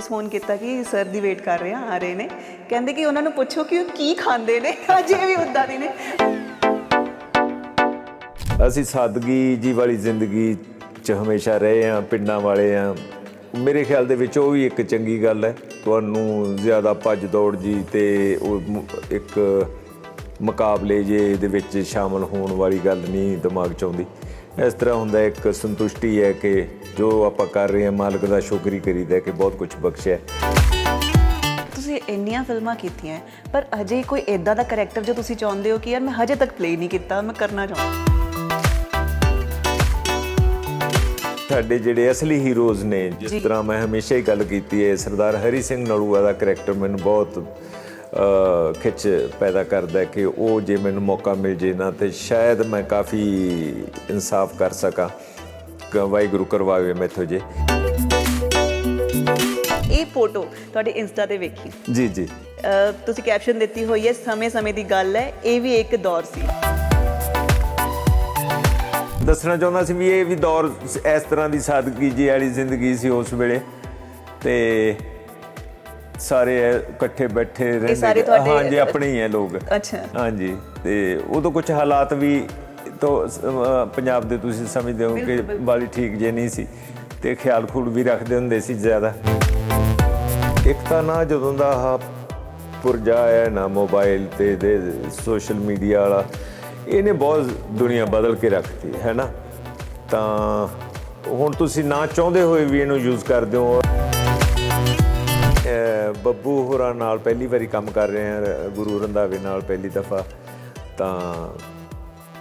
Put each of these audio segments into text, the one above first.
Phone ਕੀਤਾ ਕਿ sir ਦੀ wait ਕਰ ਰਹੇ ਆ ਆ ਰਹੇ ਨੇ। ਕਹਿੰਦੇ ਕਿ ਉਹਨਾਂ ਨੂੰ ਪੁੱਛੋ ਕਿ ਉਹ ਕੀ ਖਾਂਦੇ ਨੇ। ਅਜੇ ਵੀ ਉਦਾਂ ਦੇ ਨੇ। ਅਸੀਂ ਸਾਦਗੀ ਜੀ ਵਾਲੀ ਜ਼ਿੰਦਗੀ 'ਚ ਹਮੇਸ਼ਾ ਰਹੇ ਆ ਪਿੰਡਾਂ ਵਾਲੇ ਆ ਮੇਰੇ ਖਿਆਲ ਦੇ ਵਿੱਚ ਉਹ ਵੀ ਇੱਕ ਚੰਗੀ ਗੱਲ ਹੈ। ਤੁਹਾਨੂੰ ਜ਼ਿਆਦਾ ਭੱਜ ਦੌੜ ਜੀ ਤੇ ਉਹ ਇੱਕ ਮੁਕਾਬਲੇ ਜੇ ਦੇ ਵਿੱਚ ਸ਼ਾਮਲ ਹੋਣ ਵਾਲੀ ਗੱਲ ਨਹੀਂ ਦਿਮਾਗ 'ਚ ਆਉਂਦੀ ਇਸ ਤਰ੍ਹਾਂ ਹੁੰਦਾ ਇੱਕ ਸੰਤੁਸ਼ਟੀ ਹੈ ਕਿ ਜੋ ਆਪਾਂ ਕਰ ਰਹੇ ਹਾਂ ਮਾਲਕ ਦਾ ਸ਼ੁਕਰ ਕਰੀਦਾ ਕਿ ਬਹੁਤ ਕੁਝ ਬਖਸ਼ਿਆ। ਤੁਸੀਂ ਇੰਨੀਆਂ ਫਿਲਮਾਂ ਕੀਤੀਆਂ ਪਰ ਅਜੇ ਕੋਈ ਇਦਾਂ ਦਾ ਕੈਰੈਕਟਰ ਜੋ ਤੁਸੀਂ ਚਾਹੁੰਦੇ ਹੋ ਕਿ ਯਾਰ ਮੈਂ ਹਜੇ ਤੱਕ ਪਲੇ ਨਹੀਂ ਕੀਤਾ ਮੈਂ ਕਰਨਾ ਚਾਹੁੰਦਾ ਸਾਡੇ ਜਿਹੜੇ ਅਸਲੀ ਹੀਰੋਜ਼ ਨੇ ਜਿਸ। ਤਰ੍ਹਾਂ ਮੈਂ ਹਮੇਸ਼ਾ ਹੀ ਗੱਲ ਕੀਤੀ ਹੈ ਸਰਦਾਰ ਹਰੀ ਸਿੰਘ ਨਲੂਆ ਦਾ ਕਰੈਕਟਰ ਮੈਨੂੰ ਬਹੁਤ ਖਿੱਚ ਪੈਦਾ ਕਰਦਾ ਕਿ ਉਹ ਜੇ ਮੈਨੂੰ ਮੌਕਾ ਮਿਲ ਜੇ ਨਾ ਤੇ ਸ਼ਾਇਦ ਮੈਂ ਕਾਫੀ ਇਨਸਾਫ ਕਰ ਸਕਾਂ। ਵਾਹਿਗੁਰੂ ਕਰਵਾਵੇ ਮੈਥੋਂ ਜੇ। ਇਹ ਫੋਟੋ ਤੁਹਾਡੇ ਇੰਸਟਾ ਤੇ ਵੇਖੀ। ਜੀ ਜੀ। ਤੁਸੀਂ ਕੈਪਸ਼ਨ ਦਿੱਤੀ ਹੋਈ ਹੈ ਸਮੇਂ-ਸਮੇਂ ਦੀ ਗੱਲ ਹੈ ਇਹ ਵੀ ਇੱਕ ਦੌਰ ਸੀ। ਦੱਸਣਾ ਚਾਹੁੰਦਾ ਸੀ ਵੀ ਇਹ ਵੀ ਦੌਰ ਇਸ ਤਰ੍ਹਾਂ ਦੀ ਸਾਦਗੀ ਜੀ ਵਾਲੀ ਜ਼ਿੰਦਗੀ ਸੀ ਉਸ ਵੇਲੇ। ਤੇ ਸਾਰੇ ਇਕੱਠੇ ਬੈਠੇ ਰਹਿੰਦੇ ਹਾਂਜੀ ਆਪਣੇ ਹੀ ਹੈ ਲੋਕ। ਅੱਛਾ। ਹਾਂਜੀ ਤੇ ਉਦੋਂ ਕੁਝ ਹਾਲਾਤ ਵੀ ਤੋਂ ਪੰਜਾਬ ਦੇ ਤੁਸੀਂ ਸਮਝਦੇ ਹੋ ਕਿ ਬਾਲੀ ਠੀਕ ਜੇ ਨਹੀਂ ਸੀ ਤੇ ਖਿਆਲ ਖੂਲ ਵੀ ਰੱਖਦੇ ਹੁੰਦੇ ਸੀ ਜ਼ਿਆਦਾ। ਇੱਕ ਤਾਂ ਨਾ ਜਦੋਂ ਦਾ ਆਹ ਪੁਰਜਾ ਆਇਆ ਨਾ ਮੋਬਾਈਲ ਤੇ ਦੇ ਸੋਸ਼ਲ ਮੀਡੀਆ ਵਾਲਾ ਇਹਨੇ ਬਹੁਤ ਦੁਨੀਆ ਬਦਲ ਕੇ ਰੱਖਤੀ ਹੈ ਨਾ? ਤਾਂ ਹੁਣ ਤੁਸੀਂ ਨਾ ਚਾਹੁੰਦੇ ਹੋਏ ਵੀ ਇਹਨੂੰ ਯੂਜ਼ ਕਰਦੇ ਹੋ ਬੱਬੂ ਹੋਰਾਂ ਨਾਲ ਪਹਿਲੀ ਵਾਰੀ ਕੰਮ ਕਰ ਰਹੇ ਹਾਂ ਗੁਰੂ ਰੰਧਾਵੇ ਨਾਲ ਪਹਿਲੀ ਦਫਾ। ਤਾਂ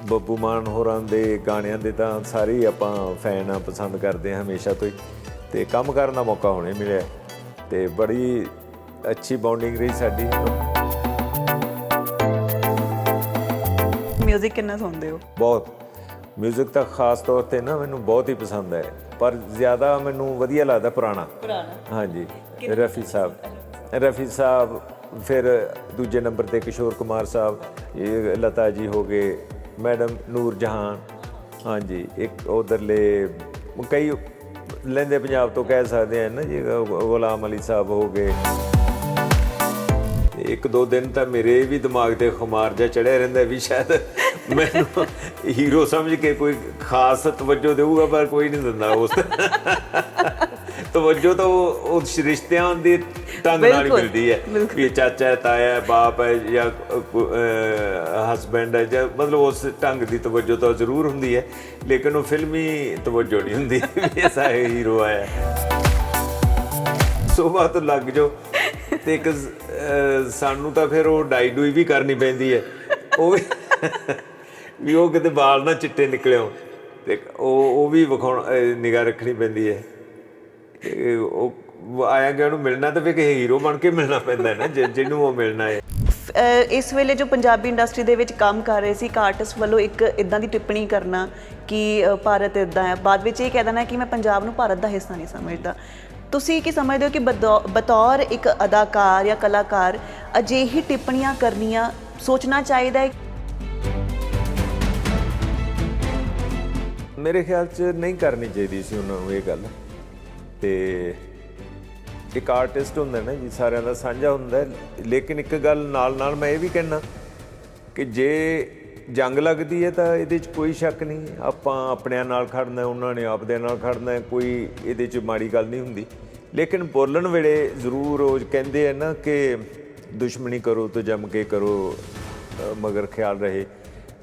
ਬੱਬੂ ਮਾਨ ਹੋਰਾਂ ਦੇ ਗਾਣਿਆਂ ਦੇ ਤਾਂ ਸਾਰੇ ਆਪਾਂ ਫੈਨ ਆ ਪਸੰਦ ਕਰਦੇ ਹਾਂ ਹਮੇਸ਼ਾ ਤੋਂ ਹੀ। ਤੇ ਕੰਮ ਕਰਨ ਦਾ ਮੌਕਾ ਹੁਣੇ ਮਿਲਿਆ। ਤੇ ਬੜੀ ਅੱਛੀ ਬੌਂਡਿੰਗ ਰਹੀ ਸਾਡੀ। ਮਿਊਜ਼ਿਕ ਕਿੰਨਾ ਸੁਣਦੇ ਹੋ? ਬਹੁਤ। 뮤직 ਤਾਂ ਖਾਸ ਤੌਰ ਤੇ ਨਾ ਮੈਨੂੰ ਬਹੁਤ ਹੀ ਪਸੰਦ ਹੈ ਪਰ ਜ਼ਿਆਦਾ ਮੈਨੂੰ ਵਧੀਆ ਲੱਗਦਾ ਪੁਰਾਣਾ। ਪੁਰਾਣਾ? ਹਾਂਜੀ। ਰਫੀ ਸਾਹਿਬ। ਰਫੀ ਸਾਹਿਬ ਫਿਰ ਦੂਜੇ ਨੰਬਰ ਤੇ ਕਿਸ਼ੋਰ ਕੁਮਾਰ ਸਾਹਿਬ ਇਹ ਲਤਾ ਜੀ ਹੋ ਗਏ ਮੈਡਮ ਨੂਰ ਜਹਾਨ ਹਾਂਜੀ ਇੱਕ ਉਧਰਲੇ ਕਈ ਲੈਂਦੇ ਪੰਜਾਬ ਤੋਂ ਕਹਿ ਸਕਦੇ ਆ ਨਾ ਜੀ ਗੁਲਾਮ ਅਲੀ ਸਾਹਿਬ ਹੋ ਗਏ। ਇੱਕ ਦੋ ਦਿਨ ਤਾਂ ਮੇਰੇ ਵੀ ਦਿਮਾਗ ਤੇ ਖੁਮਾਰ ਜਿਹਾ ਚੜਿਆ ਰਹਿੰਦਾ ਵੀ ਸ਼ਾਇਦ ਮੈਨੂੰ ਹੀਰੋ ਸਮਝ ਕੇ ਕੋਈ ਖਾਸ ਤਵੱਜੋ ਦੇਊਗਾ ਪਰ ਕੋਈ ਨਹੀਂ ਦਿੰਦਾ ਉਸ ਤਵੱਜੋ ਤਾਂ ਉਹ ਉਸ ਰਿਸ਼ਤਿਆਂ ਦੇ ਢੰਗ ਨਾਲ ਹੀ ਮਿਲਦੀ ਹੈ। ਵੀ ਚਾਚਾ ਹੈ ਤਾਇਆ ਹੈ ਬਾਪ ਹੈ ਜਾਂ ਹਸਬੈਂਡ ਹੈ ਜਾਂ ਮਤਲਬ ਉਸ ਢੰਗ ਦੀ ਤਵੱਜੋ ਤਾਂ ਜ਼ਰੂਰ ਹੁੰਦੀ ਹੈ ਲੇਕਿਨ ਉਹ ਫਿਲਮੀ ਤਵੱਜੋ ਨਹੀਂ ਹੁੰਦੀ ਵੀ ਐਸਾ ਹੀਰੋ ਆਇਆ। ਸੁਬਾਹ ਤੋਂ ਲੱਗ ਜਾਓ ਤੇ ਇੱਕ ਸਾਨੂੰ ਤਾਂ ਫਿਰ ਉਹ ਡਾਈ ਡੂਈ ਵੀ ਕਰਨੀ ਪੈਂਦੀ ਹੈ ਉਹ ਵੀ ਉਹ ਕਿਤੇ ਵਾਲ ਨਾ ਚਿੱਟੇ ਨਿਕਲਿਓ ਤੇ ਉਹ ਉਹ ਵੀ ਵਿਖਾਉਣ ਨਿਗਾਹ ਰੱਖਣੀ ਪੈਂਦੀ ਹੈ। ਉਹ ਆਇਆ ਗਿਆ ਉਹਨੂੰ ਮਿਲਣਾ ਤਾਂ ਫਿਰ ਕਿਸੇ ਹੀਰੋ ਬਣ ਕੇ ਮਿਲਣਾ ਪੈਂਦਾ ਨਾ ਜਿਹਨੂੰ ਉਹ ਮਿਲਣਾ ਹੈ। ਇਸ ਵੇਲੇ ਜੋ ਪੰਜਾਬੀ ਇੰਡਸਟਰੀ ਦੇ ਵਿੱਚ ਕੰਮ ਕਰ ਰਹੇ ਸੀ, ਇੱਕ ਆਰਟਿਸਟ ਵੱਲੋਂ ਇੱਕ ਇਦਾਂ ਦੀ ਟਿੱਪਣੀ ਕਰਨਾ ਕਿ ਭਾਰਤ ਇਦਾਂ ਹੈ। ਬਾਅਦ ਵਿੱਚ ਇਹ ਕਹਿ ਦੇਣਾ ਕਿ ਮੈਂ ਪੰਜਾਬ ਨੂੰ ਭਾਰਤ ਦਾ ਹਿੱਸਾ ਨਹੀਂ ਸਮਝਦਾ। ਤੁਸੀਂ ਕੀ ਸਮਝਦੇ ਹੋ ਕਿ ਬਤੌ- ਬਤੌਰ ਇੱਕ ਅਦਾਕਾਰ ਜਾਂ ਕਲਾਕਾਰ ਅਜਿਹੀ ਟਿੱਪਣੀਆਂ ਕਰਨੀਆਂ ਸੋਚਣਾ ਚਾਹੀਦਾ ਹੈ ਮੇਰੇ ਖਿਆਲ 'ਚ ਨਹੀਂ ਕਰਨੀ ਚਾਹੀਦੀ ਸੀ ਉਹਨਾਂ ਨੂੰ ਇਹ ਗੱਲ। ਤੇ ਇੱਕ ਆਰਟਿਸਟ ਹੁੰਦਾ ਨਾ ਜੀ, ਸਾਰਿਆਂ ਦਾ ਸਾਂਝਾ ਹੁੰਦਾ ਲੇਕਿਨ ਇੱਕ ਗੱਲ ਨਾਲ ਨਾਲ ਮੈਂ ਇਹ ਵੀ ਕਹਿਣਾ ਕਿ ਜੇ ਜੰਗ ਲੱਗਦੀ ਹੈ ਤਾਂ ਇਹਦੇ 'ਚ ਕੋਈ ਸ਼ੱਕ ਨਹੀਂ। ਆਪਾਂ ਆਪਣਿਆਂ ਨਾਲ ਖੜਨਾ ਉਹਨਾਂ ਨੇ ਆਪਦੇ ਨਾਲ ਖੜਨਾ ਕੋਈ ਇਹਦੇ 'ਚ ਮਾੜੀ ਗੱਲ ਨਹੀਂ ਹੁੰਦੀ। ਲੇਕਿਨ ਬੋਲਣ ਵੇਲੇ ਜ਼ਰੂਰ ਰੋਜ਼ ਕਹਿੰਦੇ ਆ ਨਾ ਕਿ ਦੁਸ਼ਮਣੀ ਕਰੋ ਤਾਂ ਜੰਮ ਕੇ ਕਰੋ ਮਗਰ ਖਿਆਲ ਰਹੇ।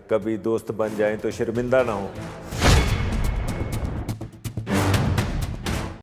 ਕਬੀ ਦੋਸਤ ਬਣ ਜਾਏ ਤਾਂ ਸ਼ਰਮਿੰਦਾ ਨਾ ਹੋ।